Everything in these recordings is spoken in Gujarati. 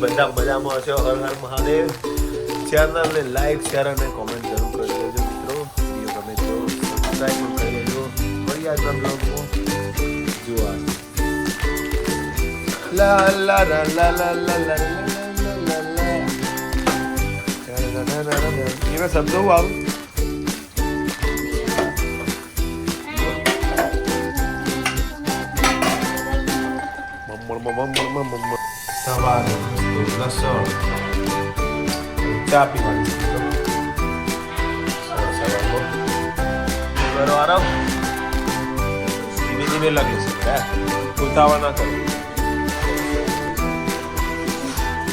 બધા મજામાં હશો? હર હર મહાદેવ. ચેનલને લાઈક શેર અને કોમેન્ટ જરૂર કરી દેજો મિત્રો. વીડિયો ગમે તો સબસ્ક્રાઈબ પણ કરી દેજો. ફરી આજના બ્લોગમાં જોવા લા લા લા લા લા લા લા એના શબ્દો આવું. મમ્મળ મમ્મળ મમ્મળ સવારે લસણ ચા પીવાની કરો આરામ ધીમે ધીમે લાગે છે ઉતાવળ ના કરો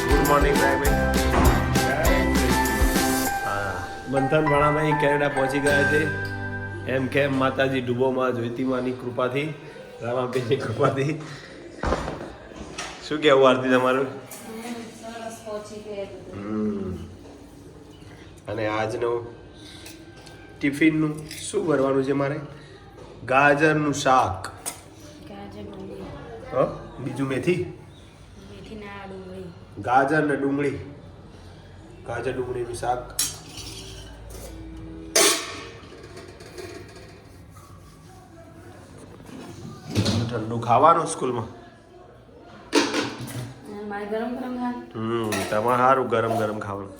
ગુડ મોર્નિંગ ભાઈ મંથન ભાણાભાઈ કેનેડા પહોંચી ગયા છે. એમ કેમ માતાજી ડૂબોમાં જ્યોતિમાની કૃપાથી રામાબેનની કૃપાથી. શું કહેવું આરતી તમારું? અને આજનું ટિફિનનું શું ભરવાનું છે મારે? ગાજરનું શાક. બીજું મેથી? ગાજર ને ડુંગળી. ગાજર, ડુંગળીનું શાક. ઠંડુ ખાવાનું સ્કૂલમાં? ગરમ ગરમ હમ તમારે સારું ગરમ ગરમ ખાવાનું.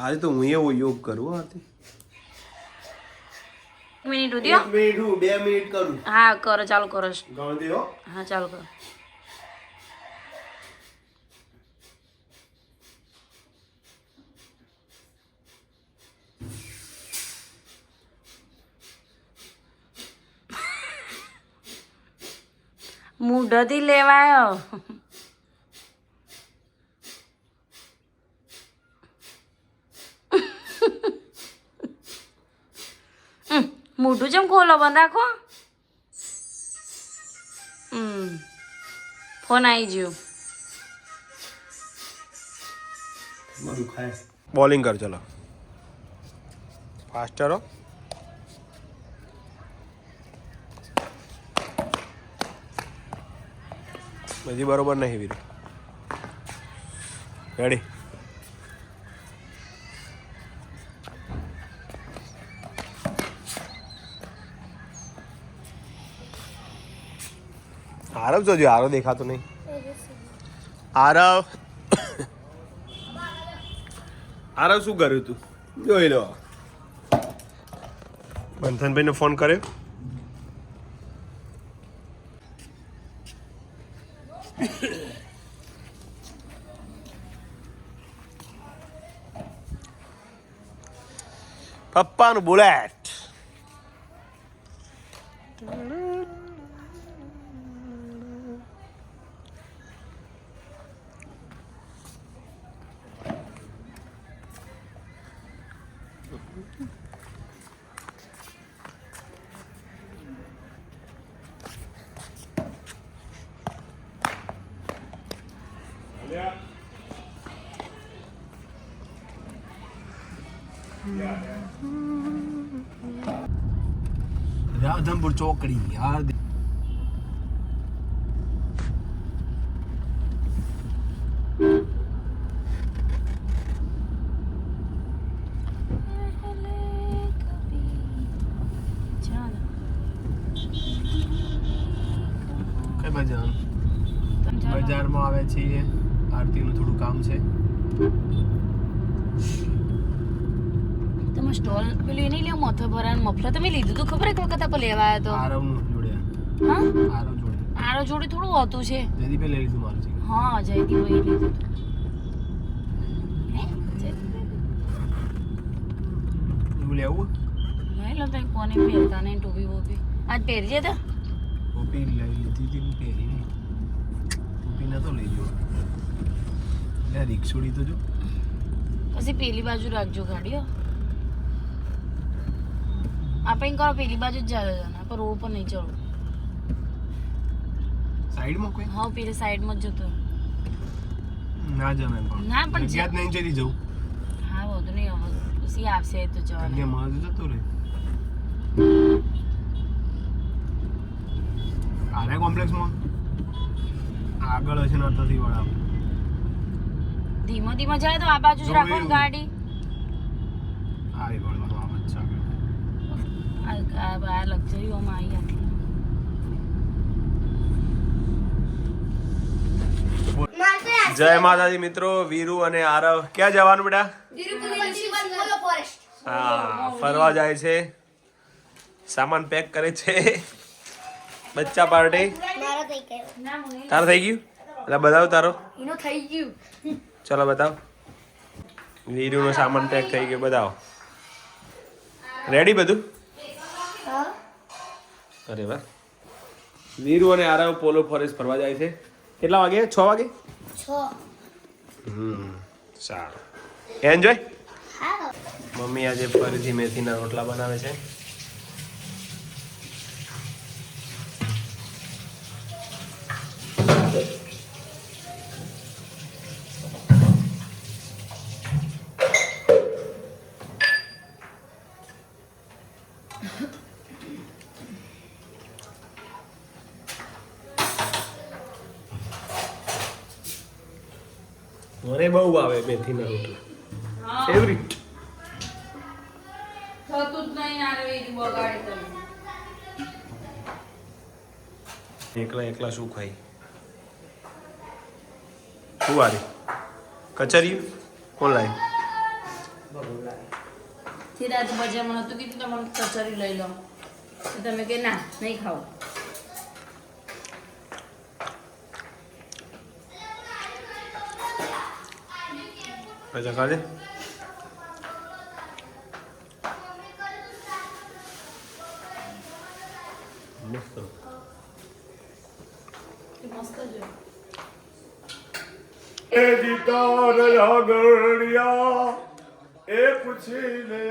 આજે તો હું એવો યોગ કરું આથી મિનિટ ઉદ્યો. મિનિટ હું બે મિનિટ કરું. હા કરો ચાલુ કરો. ગણતી હો હા ચાલુ કરો. હું ડધી લેવાયો મોઢું ચમ ખોલો બંધ રાખો. ફોન આવી ગયો. બોલિંગ કર ચલો. ફાસ્ટ ચલો બધી બરોબર નહીં વીર. રેડી આરવ જોજો આરવ દેખાતો નહીં. આરવ. આરવ શું કર્યું તું? જોઈ લો. બંધનભાઈને ફોન કર્યો. પપ્પાનું બુલેટ રાધનપુર ચોકડી યાર બજારમાં આવે છે આરતીનું થોડું કામ છે તમે સ્ટોલ પેલું એ નહીં લેવું મોથો ભરાનું મફલર. તમે લીધું તો ખબર એક વખત આપણે લેવા આવ્યા તો? આરવનું જોડે. હા? આરવ જોડે. આરો જોડે થોડું હોતું છે. જયદીપે લઈ લીધું મારું છે હા જયદીપ ભાઈ લીધું લેવું? નહીં લો તઈ કોને પહેરતા નહીં ટોપી બોપી. આજ પહેરજે તો. ટોપી લઈ લીધી હતી પહેરી નહીં. ટોપી તો લઈ રિક્ષોડી તો જો. પછી પેલી બાજુ રાખજો ગાડીઓ. આપણે કરો પેલી બાજુ જ આવે જણા પર રોડ પર નહીં ચડો. સાઈડમાં કોઈ? હા પેલી સાઈડમાં જ જતો ના જમે પણ. ના, પણ જગ્યા જ નહીં જતી જવું. પછી આવશે તો જવાનું. કન્યામાં જ જતો રે આરે કોમ્પ્લેક્સમાં? આગળ હશે નર્તથી વાળા. ધીમો ધીમો જાય તો આ બાજુ જ રાખો જોયું. ગાડી. આવી વળવાનો આવાજ છે આગળ. જય માતાજી મિત્રો, વીરુ અને આરવ. ક્યાં જવાનું બેટા? હા, ફરવા જાય છે. સામાન પેક કરે છે. બચ્ચા પાર્ટી તારો થઈ ગયું? એટલે બતાવ તારો. એનો થઈ ગયું ચલો બતાવ. વીરુનો સામાન પેક થઈ ગયો, બતાવો. રેડી બધું? અરે વાહ. વીરુ અને આરવ પોલો ફોરેસ્ટ ફરવા જાય છે. કેટલા વાગે? છ વાગે? હમ સારું. એન્જોય મમ્મી આજે ફરીથી મેથીના રોટલા બનાવે છે. મને બહુ ભાવે મેથીના રોટલા. ફેવરિટ થતું જ નહીં આરવે બગાડે તમે એકલા એકલા શું ખાઈ શું વારી? કચરી કોણ લાવી સિદ્ધાર્થ બજારમાં નતું કીધું તમારે કચોરી લઈ લો. તમે કે ના નહીં ખાવ. અચ્છા ખાજે મસ્ત એ જીતાર આગળિયા એ પૂછી લે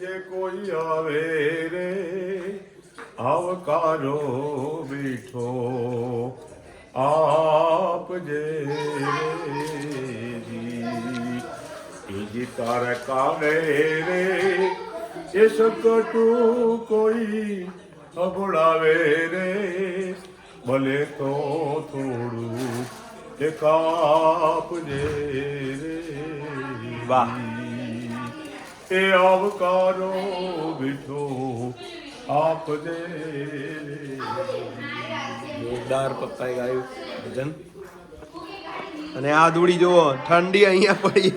જે કોઈ આવે રે આવકારો બીઠો આપજે જી જીતાર કાને રે? એ શકટું કોઈ અબડાવે રે? ભલે તો થોડું એ કાપજે રે. વાહ. એ અવકારો બીઠો આપજે જોરદાર પપ્પાએ ગાયું. ભજન. અને આ દોડી જુઓ ઠંડી અહીંયા પડી.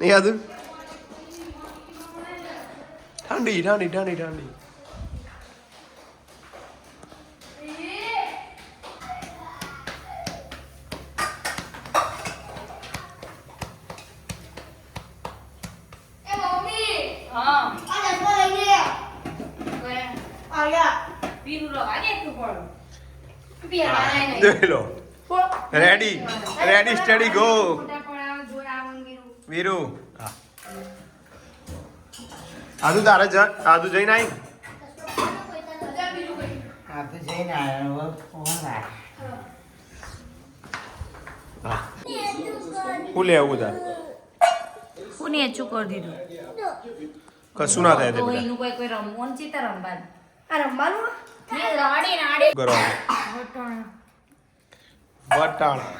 નહીં આદુ ઠંડી ઠંડી ઠંડી ઠંડી. એ ready ready study go Veeru આદુ તારે જ આદુ જઈને આવી જઈને આવ્યો હા લેવું તાર? હું ને કરી દીધું. કશું ના થાય તો એનું કોઈ કોઈ રમવું ચિતા રમવાનું આ રમવાનું? ને રાડી નાડી பட் ஆனால்